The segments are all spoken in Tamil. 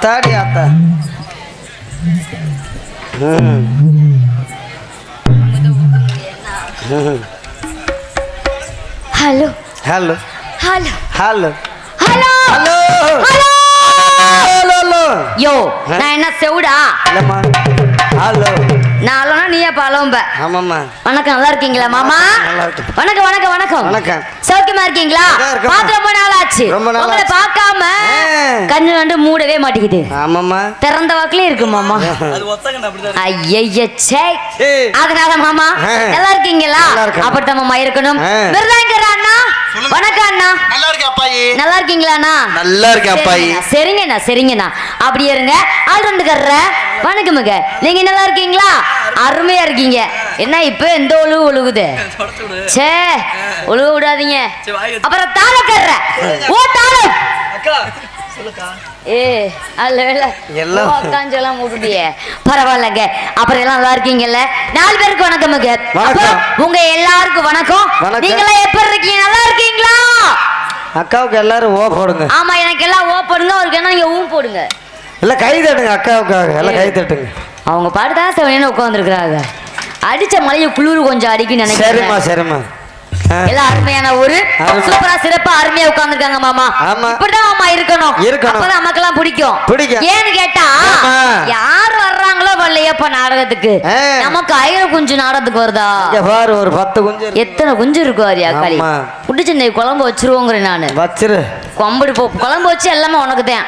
tarefa. Hello. Hello. Hello. Hello. Hello. Hello. Hello. Hello. Hello. Yo, na é na segura. Hello. பழம்ப ஆமாம்மா வணக்கம் நல்லா இருக்கீங்களா மாமா நல்லா இருக்கேன். வணக்கம் வணக்கம் வணக்கம் வணக்கம். சௌக்கியமா இருக்கீங்களா. பார்த்து ரொம்ப நாள் ஆச்சு ரொம்ப நாள் உங்களை. பார்க்காம. கண்ணு ரெண்டு மூடவே மாட்டேங்குது ஆமாம்மா திறந்த வாக்குல இருக்கு மாமா ஐயய்ய சே ஏய். அதனால மாமா. நல்லா இருக்கீங்களா. அப்பட்ட மாமா இருக்கணும். விருதாங்கர் அண்ணா வணக்கம் அண்ணா. நல்லா இருக்கேன் அப்பாயி. நல்லா இருக்கீங்களா அண்ணா? நல்லா இருக்கேன் அப்பாயி. சரிங்கண்ணா, சரிங்கண்ணா அப்படியே இருங்க. கர்ற. வணக்கமுங்க நீங்க நல்லா இருக்கீங்களா? அருமையா இருக்கீங்க. என்ன இப்ப எந்த ஒழுகு ஒழுகுது? சே ஒழுக விடாதீங்க. அப்புறம் தாளக்கர்ற ஓ தாளம் ஏ அல்ல எல்லாம். உட்காஞ்செல்லாம் விட்டுட்டியே பரவாயில்லைங்க. அப்புறம் எல்லாம் நல்லா இருக்கீங்கல்ல? நாலு பேருக்கு வணக்கமுங்க வணக்கம். உங்க எல்லாருக்கும் வணக்கம். நீங்களாம் எப்படி இருக்கீங்க? நல்லா இருக்கீங்களா? அக்காவுக்கு எல்லாரும் ஓ போடுங்க. ஆமா எனக்கு எல்லாம் ஓ போடுங்க. அவருக்கு என்ன நீங்க ஊ போடுங்க. இல்லை கை தட்டுங்க அக்காவுக்காக. எல்லாம் கை தட்டுங்க. அவங்க பாட்டு தான் செவனேன்னு உட்காந்துருக்குறாங்க அடிச்ச மலையை குளிர் கொஞ்சம் அடிக்குன்னு சரிம்மா நினைக்கிறேன். சரிம்மா ஆ. எல்லாம் அருமையான ஊரு. சூப்பரா சிறப்பா அருமையா உட்கார்ந்திருக்காங்க மாமா. இப்படிதான் மாமா இருக்கணும். அப்பதான் நமக்கெல்லாம் பிடிக்கும் பிடிக்கும். ஏன்னு கேட்டா. யார் வர்றாங்களோ வரலையப்பா நாடகத்துக்கு. நமக்கு ஆயிரம் குஞ்சு நாடகத்துக்கு வருதா பாரு ஒரு பத்து குஞ்சு. எத்தனை குஞ்சு இருக்கு வாரியா களி ஆமா. புடிச்சு இன்னைக்கு குழம்பு வச்சிருவோங்கிறேன் நானு வச்சிரு கொம்படி போ குழம்பு வச்சு எல்லாமே உனக்கு தான்?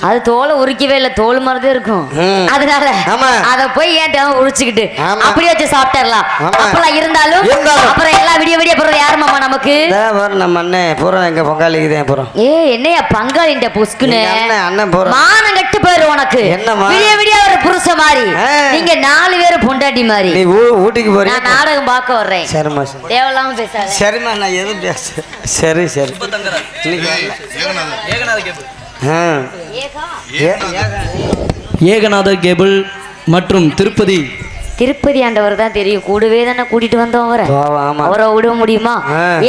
அது தோலை உரிக்கவே இல்லை. தோல் மாதிரிதான் இருக்கும். அதனால ஆமா. அத போய் ஏன் தேவை உரிச்சுக்கிட்டு. அப்படியே வச்சு சாப்பிட்டுறலாம். அப்பெல்லாம் இருந்தாலும். அப்புறம் எல்லாம் விடிய விடிய போறது யாரு மாமா நமக்கு? பாரு நம்ம அண்ணன் பூரா எங்க பொங்காலிக்கு தான் போறோம் ஏ என்னையா பங்காளின்ற பொஸ்குன்னு அண்ணன் போறோம் மானம் கட்டு போயிரு உனக்கு. என்னம்மா? விடிய விடிய ஒரு புருஷ மாதிரி. நீங்க நாலு பேரும் பொண்டாட்டி மாதிரி நீ ஊ- ஊட்டிக்கு போறியா நான் நாடகம் பார்க்க வர்றேன். சரிம்மா சரி. தேவையில்லாம பேசாத. சரிம்மா நான் எதுவும் பேச சரி சரி. இன்னைக்கு வரல. ஏகநாத கேபிள் மற்றும் திருப்பதி திருப்பதி ஆண்டவர் தான் தெரியும். கூடவே தானே கூட்டிட்டு வந்தோம் அவரை. அவரை விட முடியுமா.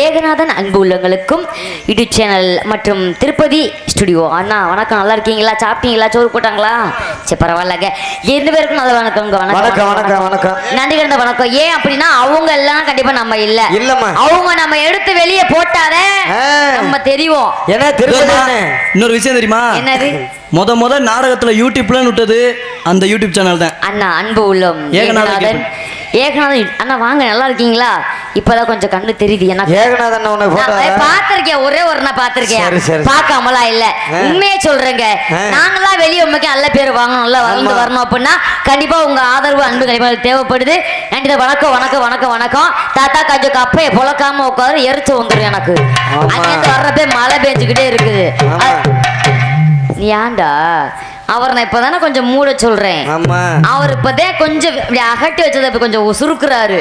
ஏகநாதன் அன்பு உள்ளங்களுக்கும் யூடியூப் சேனல் மற்றும் திருப்பதி ஸ்டுடியோ. அண்ணா வணக்கம். நல்லா இருக்கீங்களா? சாப்பிட்டீங்களா? சோறு போட்டாங்களா? சரி பரவாயில்லங்க. ரெண்டு பேருக்கும் நல்ல வணக்கம்ங்க வணக்கம். வணக்கம் வணக்கம் நன்றி கிடந்த வணக்கம். ஏன் அப்படின்னா அவங்க எல்லாம் கண்டிப்பா நம்ம இல்ல. இல்லம்மா. அவங்க நம்ம எடுத்து வெளியே போட்டாதே ஆ. நம்ம தெரியும் என்ன திருப்பதி? இன்னொரு விஷயம் தெரியுமா? என்னது? முத முத நாடகத்துல யூடியூப்ல விட்டது அந்த யூடியூப் சேனல் தான். அண்ணா அன்பு உள்ளம். ஏகநாதன் ஏகநாதன். அண்ணா வாங்க நல்லா இருக்கீங்களா? இப்பதான் கொஞ்சம் கண்ணு தெரியுது. எனக்கு ஏகநாதன் பார்த்திருக்கேன். ஒரே ஒரு நான் சரி. பார்க்காமலாம் இல்ல. உண்மையே சொல்றேங்க. ஆ. நாங்களாம் வெளியே உண்மைக்கு நல்ல பேர் வாங்கணும். நல்லா வளர்ந்து. வரணும் அப்படின்னா கண்டிப்பா உங்க ஆதரவு அன்பு கண்டிப்பா தேவைப்படுது. கண்டிப்பா வணக்கம் வணக்கம் வணக்கம் வணக்கம். தாத்தா கொஞ்சம் கப்பையை புழக்காம உட்காரு எரிச்சு வந்துடும் எனக்கு. அங்கேருந்து வர்றப்பே மழை பெஞ்சுக்கிட்டே இருக்குது. நீ ஏன்டா அவர் நான் இப்பதானே கொஞ்சம் மூட சொல்றேன். ஆமா. அவர் இப்பதான் கொஞ்சம் இப்படி அகட்டி வச்சதை இப்ப கொஞ்சம் சுருக்குறாரு?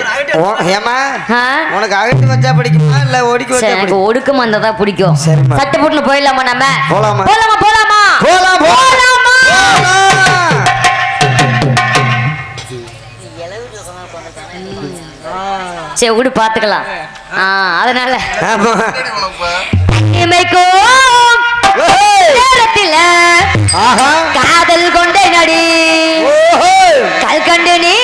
உனக்கு அகட்டி வச்சா பிடிக்குமா? இல்ல ஒடுக்கி வச்சா எனக்கு ஒடுக்கமா இருந்தா தான் பிடிக்கும். சட்டை போட்டுன்னு போயிடலாமா நம்ம? போலாமா? போலாமா? போலாமா போலாம்? போலாம். சரி விடு பாத்துக்கலாம் ஆ அதனால. ஓஹோ. நேரத்தில காதல் கொண்டே நடி ஓஹோ. கல் கண்டு நீ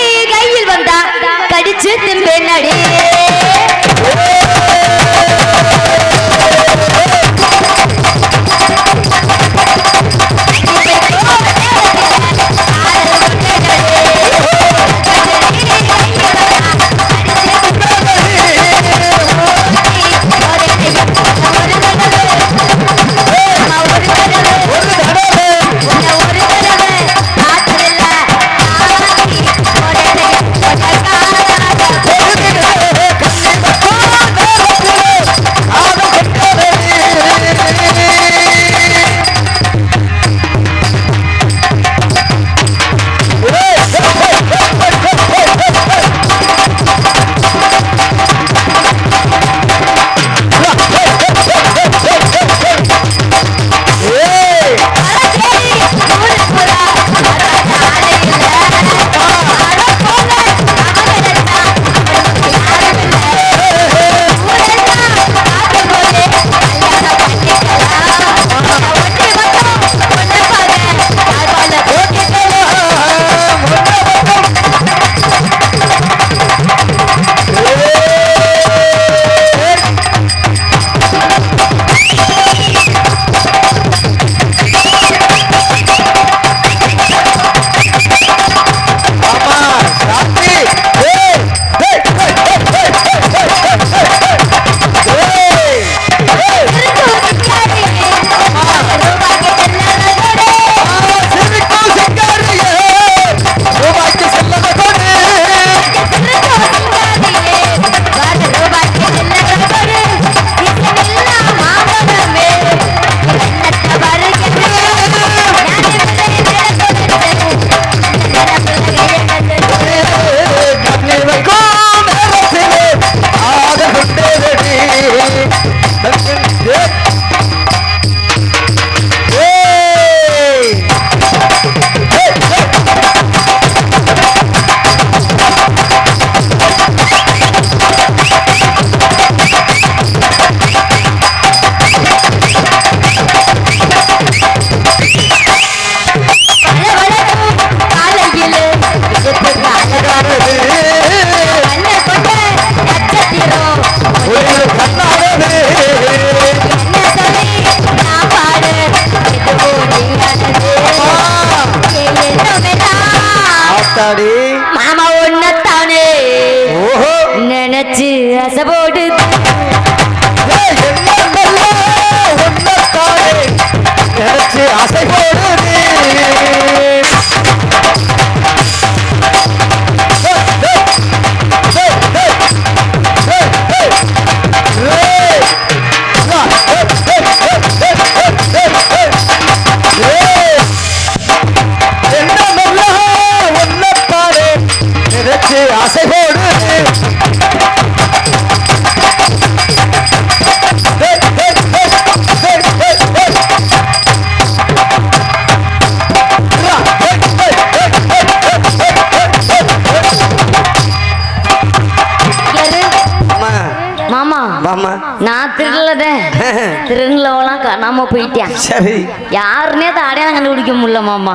திருநெல்லாம் காணாம போயிட்டேன் சரி யாருன்னே தான் அடையாளம் கண்டுபிடிக்க முடியல மாமா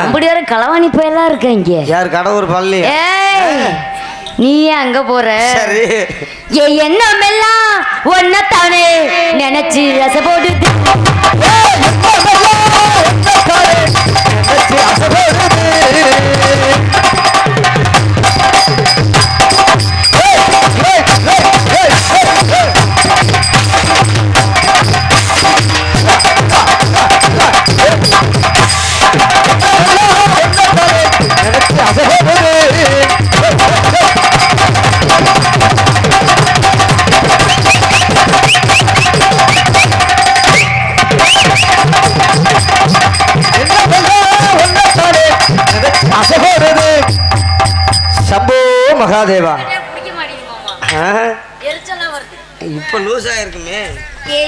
அப்படி களவாணி போயெல்லாம் இருக்க இங்க யார் கடவுர் பள்ளி ஏய் நீ அங்க போற சரி ஏ எண்ணமெல்லாம் ஒன்னத்தானே நினைச்சு ரச போடுது மகாதேவா இப்ப லூஸ் ஆயிருக்குமே. ஏ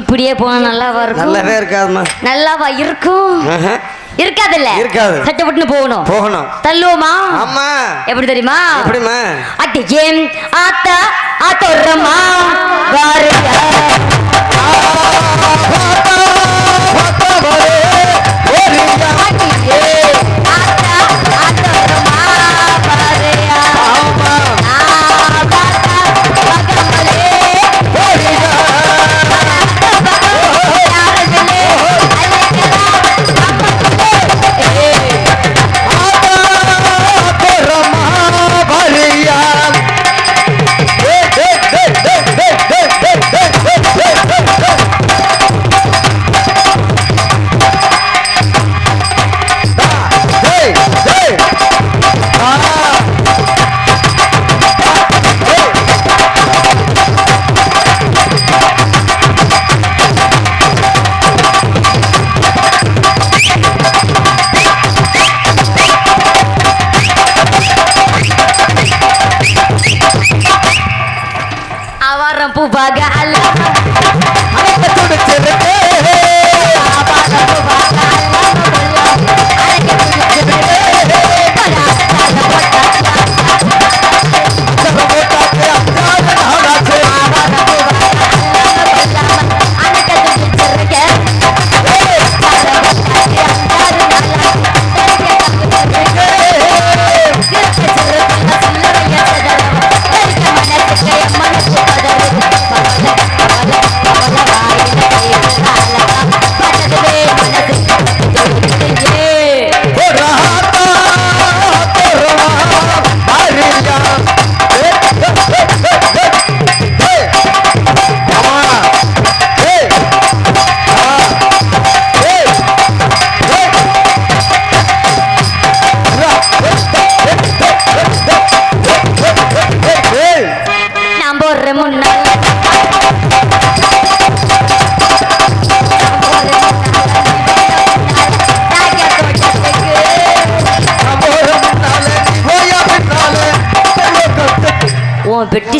இப்படியே போனா நல்லாவா இருக்கும்? நல்லாவே இருக்காதுமா நல்லாவா இருக்கும். இருக்காதுல்ல? இருக்காது. கட்டுப்பட்டு போகணும். போகணும். தள்ளுவோமா? ஆமா. எப்படி தெரியுமா? எப்படிமா அட்டி ஏன் ஆத்தா ஆத்தோரமா வாருங்க.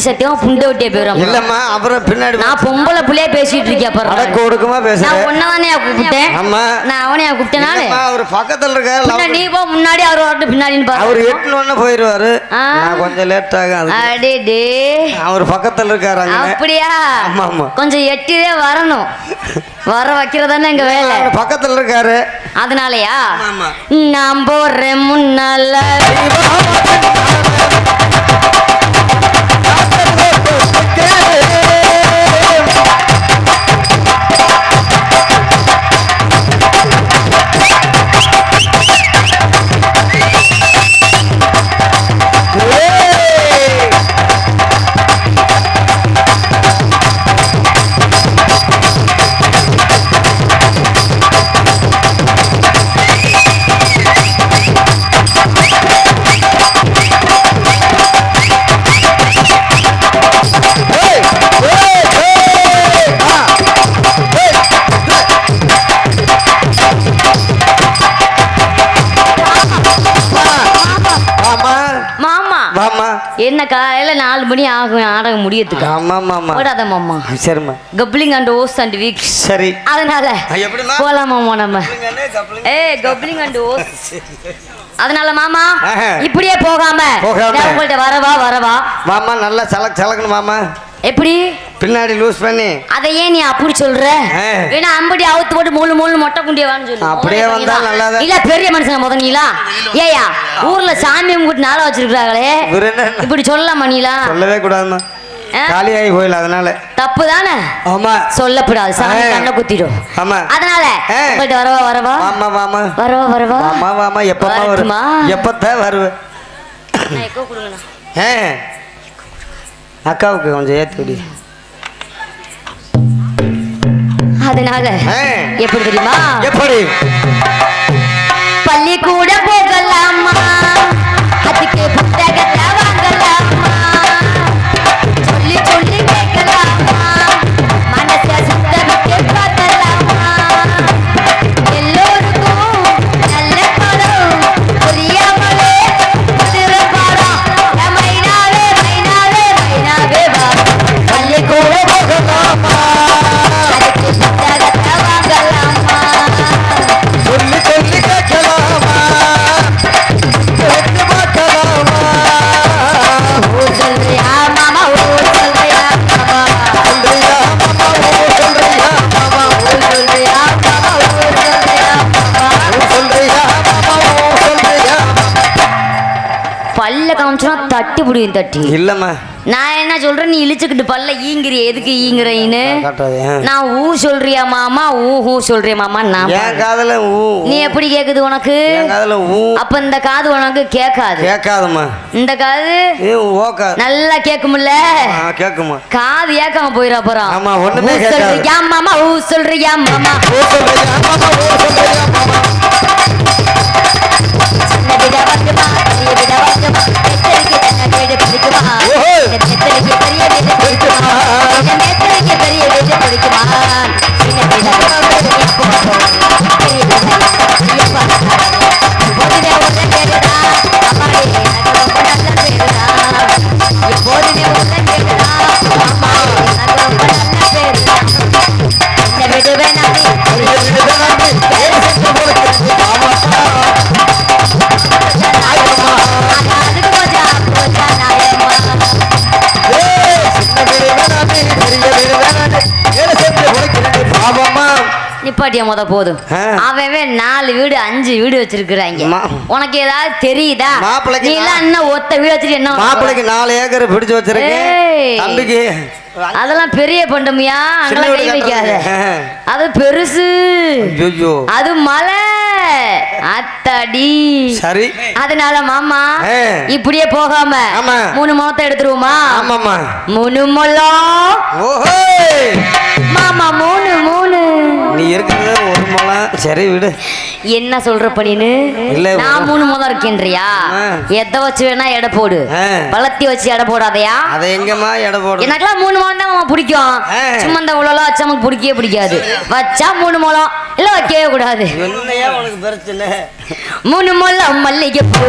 சத்தியமா புண்டை விட்டே போயிடும் இல்லம்மா அப்புறம் பின்னாடி நான் பொம்பளை புள்ளைய பேசிட்டு இருக்கேன் பாரு அடக்க ஒடுக்கமா நான் பேசுறேன் உன்னதானே கூப்பிட்டேன். ஆமா. நான் அவனையா கூப்பிட்டேனாலே அவர் பக்கத்துல இருக்க நீ போ முன்னாடி அவர் வரட்டும் பின்னாடின்னு அவர் பாரு எட்டுன்னு போயிருவாரு. நான் கொஞ்சம் லேட் ஆகும். அடே டே அவர் பக்கத்துல இருக்காரு அப்படியா? ஆமா, ஆமா. கொஞ்சம் எட்டியே வரணும். வர வைக்கிறதானே எங்க வேலை. பக்கத்துல இருக்காரு. அதனாலயா. நான் போறேன் முன்னால. என்ன காலையில நாலு மணி ஆகும் நாடகம் முடியத்துக்கு ஆமா மாமா ஓடாத மாமா சரிம்மா coupling and hose and week சரி. அதனால ஆ, எப்படிம்மா? போலாம் மாமா நம்ம ஏய் கப்ளிங் அண்ட் ஓஸ் அதனால மாமா. இப்படியே போகாம போகாம. உங்கள்ட்ட வரவா வரவா. மாமா நல்லா சலக் சலக்கணும் மாமா. எப்படி? பின்னாடி லூஸ் பண்ணி. அதை ஏன் நீ அப்படி சொல்ற. வேணா அம்படி அவுத்து போட்டு மூணு மூணு மொட்டை குண்டியவான்னு சொல்லு. அப்படியே வந்தா. நல்லாதான். இல்ல பெரிய மனுஷங்க முத நீலா. ஏயா ஊர்ல சாமி கும்பிட்டு நாள வச்சிருக்காங்களே இப்படி சொல்லலாமா நீலா? சொல்லவே கூடாதுமா? காலியாகி போயில அதனால. தப்பு தானே ஆமா. சொல்லக்கூடாது சாமி. கண்ணை குத்திடும். ஆமா. அதனால. உங்கள்ட்ட வரவா வரவா? வாமா வாமா வரவா வரவா? வாமா வாமா எப்பமா வரும்? எப்பத்தான் வருவேன் கொடுங்கண்ணா. ஆ அக்காவுக்கு கொஞ்சம் ஏற்றி விடி அதனால. எப்படி தெரியுமா? எப்படி? பள்ளிக்கூட போகலாமா? தட்டி புடியும் தட்டி. இல்லம்மா. நான் என்ன சொல்றேன்? நீ இழிச்சுக்கிட்டு பல்ல ஈங்கிறிய எதுக்கு ஈங்குறீன்னு. நான் ஊ சொல்றியா மாமா? ஊ ஹூ சொல்றியா மாமா? நான் காதுல ஊ நீ எப்படி கேக்குது உனக்கு? காதுல ஊ. அப்ப இந்த காது உனக்கு கேட்காது. கேட்காதும்மா. இந்த காது நல்லா கேக்கும்ல ஆ கேட்குமா காது ஏக்காம போயிட போறான் ஆமா, ஒண்ணுமே ஊ கேட்காது. சொல்றியா மாமா? ஊ சொல்றியா மாமா? ஓ சொல்றியா மாமா? ஓ சொல்றியா மாமா? பெரிய பெரிய பெரிய பெரிய நிப்பாட்டிய முத போதும். அவன் நாலு வீடு அஞ்சு வீடு வச்சிருக்கிறாங்க. உனக்கு ஏதாவது தெரியுதா? நீ எல்லாம் இன்னும் ஒத்த வீடு வச்சுட்டு என்ன பண்ண மாப்பிள்ளைக்கு நாலு ஏக்கர் பிடிச்சு வச்சிருக்கேன்? அதெல்லாம் பெரிய பண்டமியா அங்கெல்லாம் கை வைக்காத. அது பெருசு. அது மலை அத்தாடி. சரி. அதனால மாமா. இப்படியே போகாம. மூணு முளத்தை எடுத்துருவோமா? மூணு ஓஹோ. மாமா மூணு நீ இருக்கிறது ஒரு முளம் சரி விடு. என்ன சொல்ற பண்ணின்னு இல்ல, நான் மூணு முதல் இருக்கேன்றியா. எதை வச்சு வேணா எடை போடு. வளர்த்தி வச்சு எடை போடாதயா? அதை எங்கம்மா எடை போடு எனக்கெல்லாம் மூணு முளம் தான் பிடிக்கும். சும்மா இந்த உலகம் வச்சா நமக்கு பிடிக்கவே பிடிக்காது. வச்சா மூணு முளம் இல்ல வைக்கவே கூடாது. என்னையா உனக்கு பிரச்சனை? மூணு முளம் மல்லிகை பூ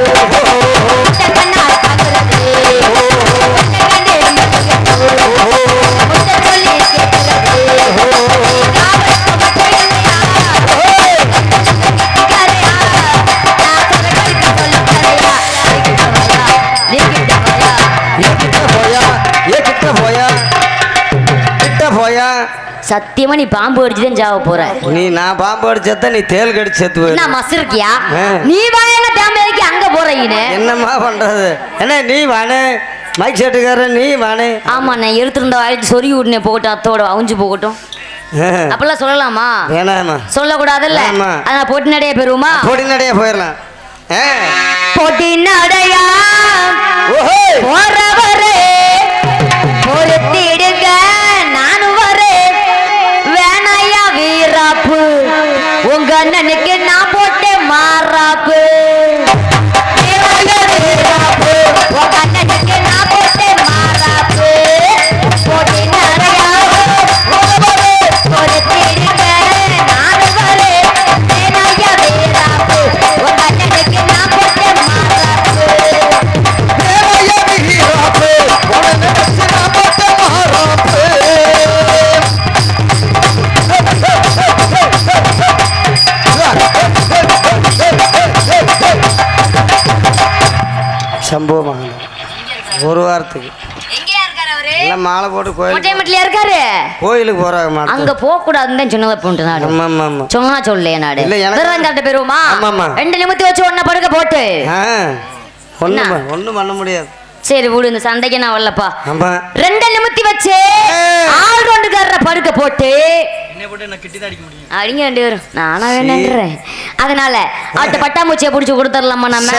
சத்தியமா நீ பாம்பு அடிச்சுதான் சாவ போற. நீ நான் பாம்பு அடிச்சா நீ தேல் கடிச்சு செத்து போயிரு. என்ன மசிருக்கியா ஆ. நீ வாங்க பாம்பு அங்க போறீன்னு என்னம்மா பண்றது? என்ன நீ வானே? மைக் செட்டுக்காரன் நீ வானே? ஆமா நான் எடுத்திருந்த வாய்க்கு சொருகி விட்டுனே போகட்டும் அத்தோட அவுஞ்சு போகட்டும். அப்பெல்லாம் சொல்லலாமா? வேணாமா சொல்லக்கூடாதுல்ல. அதான் போட்டி நடைய பெறுவோமா? பொடி நடைய போயிடலாம். போட்டி நடையா? ஓஹோ. போறவரே. உங்க போட்டு கோயில் இருக்காரு. கோயிலுக்கு போறாங்க அங்க மாட்டு. போக கூடாதுன்னு தான் சொன்னதை போட்டு நாடு ஆமா ஆமா ஆமா சொன்னா சொல்லையே நாடு இல்ல, எனக்கு- திருவந்தாட்ட பெறுவோமா ஆமாம்மா. ரெண்டு நிமித்தி வச்சு ஒன்ன படுக்க போட்டு. என்ன? ஒன்றும் பண்ண முடியாது. சரி விடு இந்த சண்டைக்கு நான் வரலப்பா. ஆமா. ரெண்டு நிமித்தி வச்சு. ஆள் ரெண்டுக்காரர படுக்க போட்டு. என்ன போட்டு என்ன கிட்டி தான் அடிக்க முடியும்? அடிங்க ரெண்டு பேரும். நானா வேணுன்றேன் அதனால அடுத்த பட்டாம்பூச்சியை பிடிச்சி கொடுத்துடலாமா நம்ம.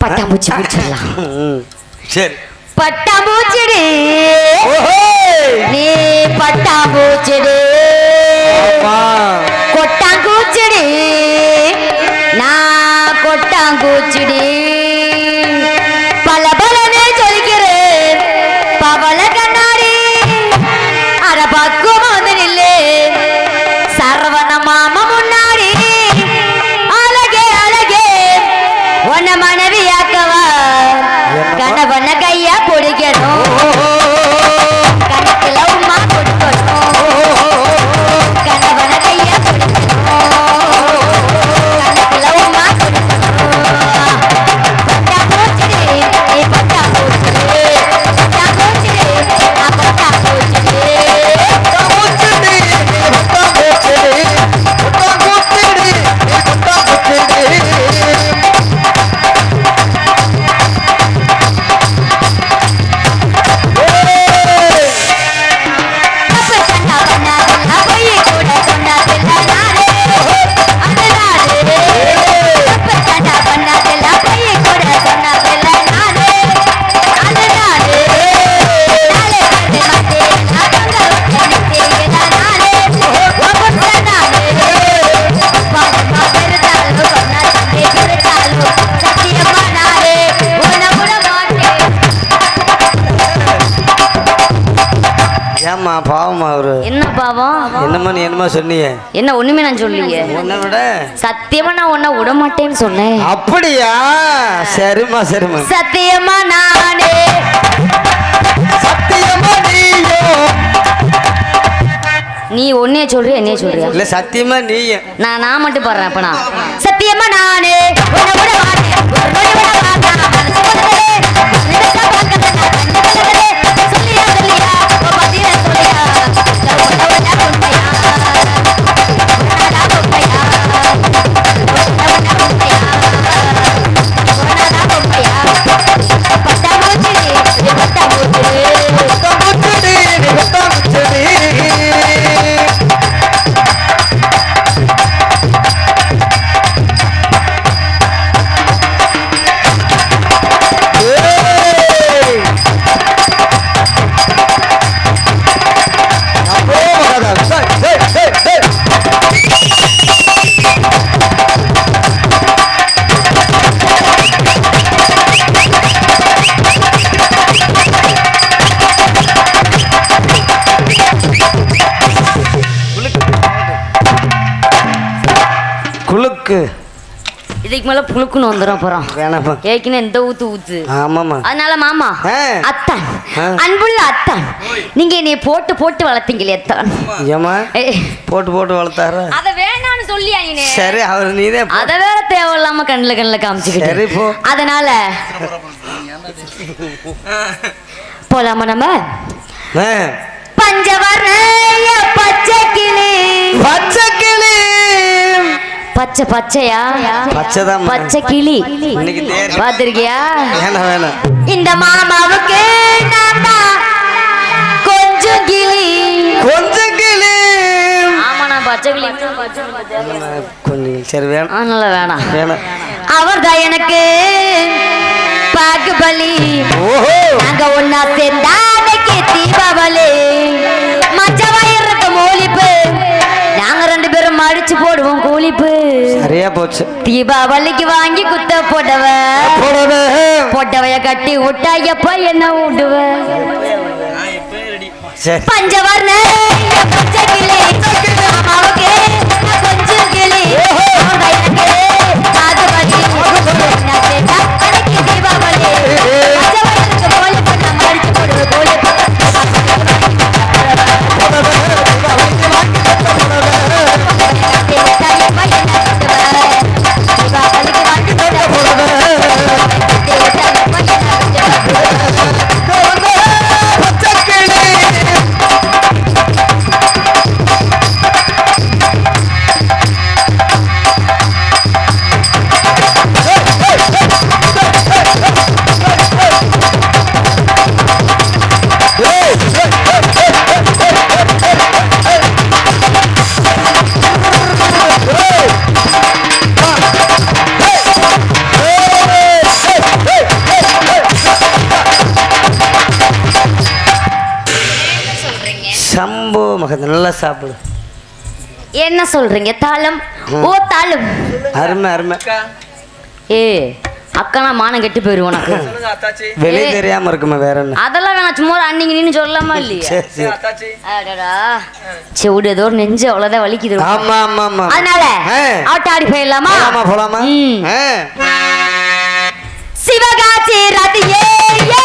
பட்டாம்பூச்சி பிடிச்சிடலாம் சரி. பட்டாம்பூச்சிடி. நீ பட்டாம்பூச்சிடி. ஏம்மா பாவமா அவரு. என்ன பாவம்? என்னம்மா நீ என்னமா சொன்னீங்க? என்ன ஒண்ணுமே நான் சொல்லியே உன்னை விட சத்தியமா நான் உன்னை விட மாட்டேன்னு சொன்னேன். அப்படியா? சரிம்மா சரிம்மா. சத்தியமா நானே. சத்தியமா நீயோ? நீ ஒன்னே சொல்றியா என்னைய சொல்றியா? இல்ல சத்தியமா நீயும் நான் நான் மட்டும் பாடுறேன் அப்ப நான். சத்தியமா நானே. உன்னை விட மாட்டேன். நொடி விட மாட்டேன். மேல புழுக்குன்னு வந்துடும் அப்புறம். ஏற்கனவே எந்த ஊத்து ஊத்து. ஆமாம்மா. அதனால மாமா ஆ. அத்தான். அன்புள்ள அத்தான் நீங்க என்னைய போட்டு போட்டு வளர்த்தீங்களே அத்தான் ஏய், போட்டு போட்டு வளர்த்தாரா? அத வேணாம்னு சொல்லியா நீ சரி அவர் நீதே போ. அத வேற தேவையில்லாம கண்ணுல கண்ணுல சரி, காமிச்சுக்கிட்டு போ. அதனால போலாமா நம்ம? ஆ. பச்சை கிளி பச்சை பச்சை பச்சையா? பச்சைதான் பச்சை கிளி. பாத்திருக்கியா? வேணாம் வேணாம். இந்த மாமாவுக்கு கொஞ்சம் கிளி. கொஞ்சம் கிளி. ஆமா நான் பச்சை கிளி. கொஞ்சம் சரி வேணாம். அதனால வேணாம். வேணாம். அவர் தான் எனக்கு பாகுபலி. ஓஹோ. நாங்க ஒன்னா தீபாவளி மடிச்சு போடுவோம் கூலிப்பு சரியா போச்சு. தீபாவளிக்கு வாங்கி குத்த போட்டவ. போடவே. போட்டவைய கட்டி விட்டா எப்ப என்ன விடுவ பஞ்சவர்ண சாப்பிடு. என்ன சொல்றீங்க தாளம்? ஓ தாளம். அருமை அருமை. ஏ அக்கா நான் மானம் கெட்டு போயிருவோம் உனக்கு. வெளியே தெரியாம இருக்குமா வேற என்ன? அதெல்லாம் வேணாம் சும்மா அன்னிங்க நீன்னு சொல்லலாமா இல்லையா? அடடா. சரி விடு ஏதோ நெஞ்சு அவ்வளவுதான் வலிக்குது ஆமா ஆமா ஆமா. அதனால ஆ. ஆட்டாடி போயிடலாமா? போலாமா போலாமா. சிவகாசி ரதியே ஏ,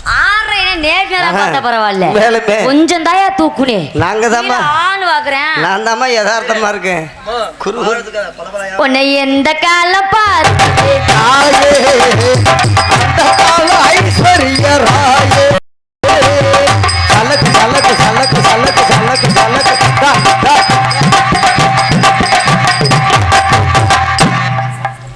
கொஞ்சம் தாயா தூக்குனே. நாங்க தாமா ஆண் வாக்குறேன் நான் தாமா யதார்த்தமா இருக்கேன். எந்த கால பார்த்து ஐஸ்வர்யராயே கலக்கு கலக்கு.